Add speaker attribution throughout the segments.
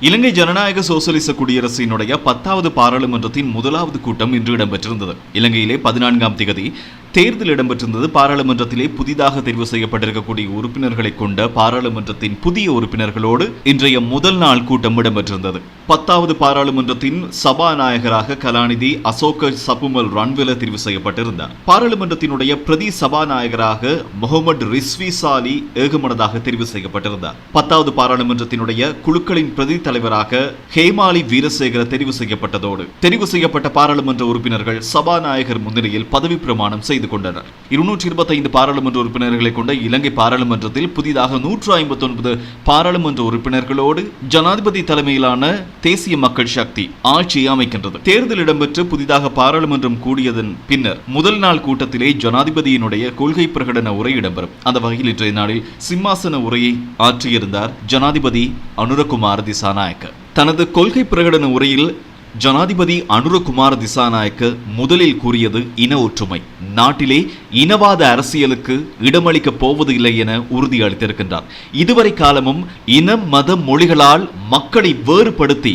Speaker 1: இலங்கை ஜனநாயக சோசலிச குடியரசினுடைய பத்தாவது பாராளுமன்றத்தின் முதலாவது கூட்டம் இன்று இடம்பெற்றிருந்தது. இலங்கையிலே பதினான்காம் திகதி தேர்தல் இடம்பெற்றிருந்தது. பாராளுமன்றத்திலே புதிதாக தெரிவு செய்யப்பட்டிருக்கக்கூடிய உறுப்பினர்களை கொண்ட பாராளுமன்றத்தின் புதிய உறுப்பினர்களோடு இன்றைய முதல் நாள் கூட்டம் இடம்பெற்றிருந்தது. பத்தாவது பாராளுமன்றத்தின் சபாநாயகராக கலாநிதி அசோக சபுமல் ரன்வில தெரிவு செய்யப்பட்டிருந்தார். பாராளுமன்றத்தினுடைய பிரதி சபாநாயகராக முகமது ரிஸ்வி சாலி ஏகமனதாக தெரிவு செய்யப்பட்டிருந்தார். பத்தாவது பாராளுமன்றத்தினுடைய குழுக்களின் பிரதி தலைவராக ஹேமாலி வீரசேகர தெரிவு செய்யப்பட்டதோடு தெரிவு செய்யப்பட்ட பாராளுமன்ற உறுப்பினர்கள் சபாநாயகர் முன்னிலையில் பதவி பிரமாணம் செய்து செய்து கொண்டனர். இருநூற்றி இருபத்தைந்து பாராளுமன்ற உறுப்பினர்களை கொண்ட இலங்கை பாராளுமன்றத்தில் புதிதாக நூற்று ஐம்பத்தி ஒன்பது பாராளுமன்ற உறுப்பினர்களோடு ஜனாதிபதி தலைமையிலான தேசிய மக்கள் சக்தி ஆட்சியை அமைக்கின்றது. தேர்தல் இடம்பெற்று புதிதாக பாராளுமன்றம் கூடியதன் பின்னர் முதல் நாள் கூட்டத்திலே ஜனாதிபதியினுடைய கொள்கை பிரகடன உரை இடம்பெறும். அந்த வகையில் இன்றைய நாளில் சிம்மாசன உரையை ஆற்றியிருந்தார் ஜனாதிபதி அனுரகுமார் திசாநாயக்க. தனது கொள்கை பிரகடன உரையில் ஜனாதிபதி அனுரகுமார் திசாநாயக்க முதலில் கூறியது இன ஒற்றுமை. நாட்டிலே இனவாத அரசியலுக்கு இடமளிக்கப் போவது இல்லை என உறுதி அளித்திருக்கின்றார் இதுவரை காலமும் இனம் மத மொழிகளால் மக்களை வேறுபடுத்தி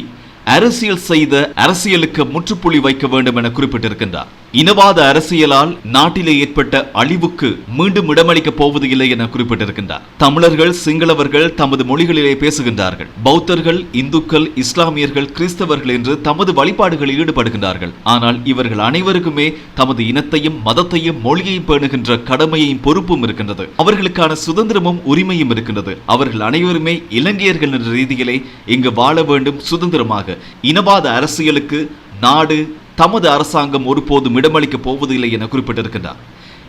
Speaker 1: அரசியல் செய்த அரசியலுக்கு முற்றுப்புள்ளி வைக்க வேண்டும் என குறிப்பிட்டிருக்கின்றார். இனவாத அரசியலால் நாட்டிலே ஏற்பட்ட அழிவுக்கு மீண்டும் இடமளிக்கப் போவது இல்லை என குறிப்பிட்டிருக்கின்றார். தமிழர்கள் சிங்களவர்கள் தமது மொழிகளிலே பேசுகின்றார்கள். பௌத்தர்கள் இந்துக்கள் இஸ்லாமியர்கள் கிறிஸ்தவர்கள் என்று தமது வழிபாடுகளில் ஈடுபடுகின்றார்கள். ஆனால் இவர்கள் அனைவருக்குமே தமது இனத்தையும் மதத்தையும் மொழியையும் பேணுகின்ற கடமையையும் பொறுப்பும் இருக்கின்றது. அவர்களுக்கான சுதந்திரமும் உரிமையும் இருக்கின்றது. அவர்கள் அனைவருமே இலங்கையர்கள் என்ற ரீதியிலே இங்கு வாழ வேண்டும் சுதந்திரமாக. இனவாத அரசியலுக்கு நாடு தமது அரசாங்கம் ஒருபோதும் இடமளிக்கப் போவதில்லை என குறிப்பிட்டிருக்கின்றார்.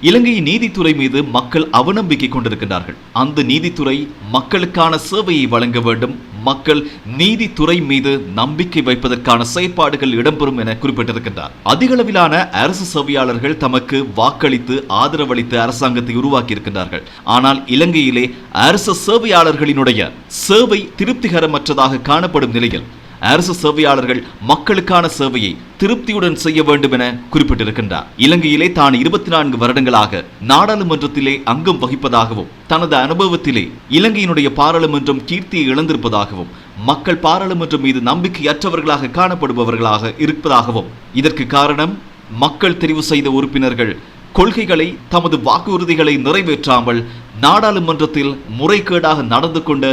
Speaker 1: இலங்கையின் நீதித்துறை மீது மக்கள் அவநம்பிக்கை கொண்டிருக்கின்றார்கள். அந்த நீதித்துறை மக்களுக்கான சேவையை வழங்க வேண்டும். மக்கள் நீதித்துறை மீது நம்பிக்கை வைப்பதற்கான செயற்பாடுகள் இடம்பெறும் என குறிப்பிட்டிருக்கின்றார். அதிகளவிலான அரசு சேவையாளர்கள் தமக்கு வாக்களித்து ஆதரவளித்து அரசாங்கத்தை உருவாக்கி இருக்கின்றார்கள் ஆனால் இலங்கையிலே அரசு சேவையாளர்களினுடைய சேவை திருப்திகரமற்றதாக காணப்படும் நிலையில் அரசு சேவையாளர்கள் மக்களுக்கான சேவையை திருப்தியுடன் செய்ய வேண்டும் என குறிப்பிட்டிருக்கின்றார். இலங்கையிலே தான் இருபத்தி நான்கு வருடங்களாக நாடாளுமன்றத்திலே அங்கம் வகிப்பதாகவும் தனது அனுபவத்திலே இலங்கையினுடைய பாராளுமன்றம் கீர்த்தியை இழந்திருப்பதாகவும் மக்கள் பாராளுமன்றம் மீது நம்பிக்கையற்றவர்களாக காணப்படுபவர்களாக இருப்பதாகவும் இதற்கு காரணம் மக்கள் தெரிவு செய்த உறுப்பினர்கள் கொள்கைகளை தமது வாக்குறுதிகளை நிறைவேற்றாமல் நாடாளுமன்றத்தில் முறைகேடாக நடந்து கொண்ட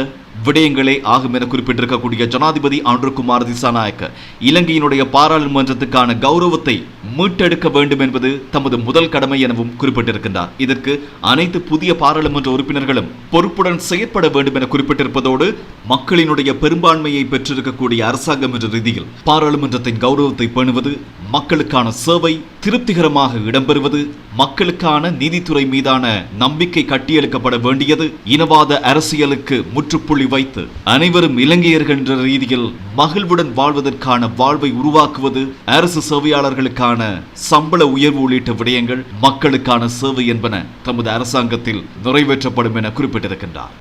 Speaker 1: விடயங்களே ஆகும் என குறிப்பிட்டிருக்கக்கூடிய ஜனாதிபதி ஆண்ட்ருகுமார் திசாநாயக்க இலங்கையினுடைய பாராளுமன்றத்துக்கான கௌரவத்தை மீட்டெடுக்க வேண்டும் என்பது தமது முதல் கடமை எனவும் குறிப்பிட்டிருக்கின்றார். இதற்கு அனைத்து புதிய பாராளுமன்ற உறுப்பினர்களும் பொறுப்புடன் செயற்பட வேண்டும் என குறிப்பிட்டிருப்பதோடு மக்களினுடைய பெரும்பான்மையை பெற்றிருக்கக்கூடிய அரசாங்கம் என்ற ரீதியில் பாராளுமன்றத்தின் கௌரவத்தை பேணுவது மக்களுக்கான சேவை திருப்திகரமாக இடம்பெறுவது மக்களுக்கான நீதித்துறை மீதான நம்பிக்கை கட்டியெழுக்கப்பட வேண்டியது இனவாத அரசியலுக்கு முற்றுப்புள்ளி வைத்து அனைவரும் இலங்கையர்கள் என்ற ரீதியில் மகிழ்வுடன் வாழ்வதற்கான வாழ்வை உருவாக்குவது அரசு சேவையாளர்களுக்கான சம்பள உயர்வு உள்ளிட்ட விடயங்கள் மக்களுக்கான சேவை என்பன தமது அரசாங்கத்தில் நிறைவேற்றப்படும் என குறிப்பிட்டிருக்கின்றார்.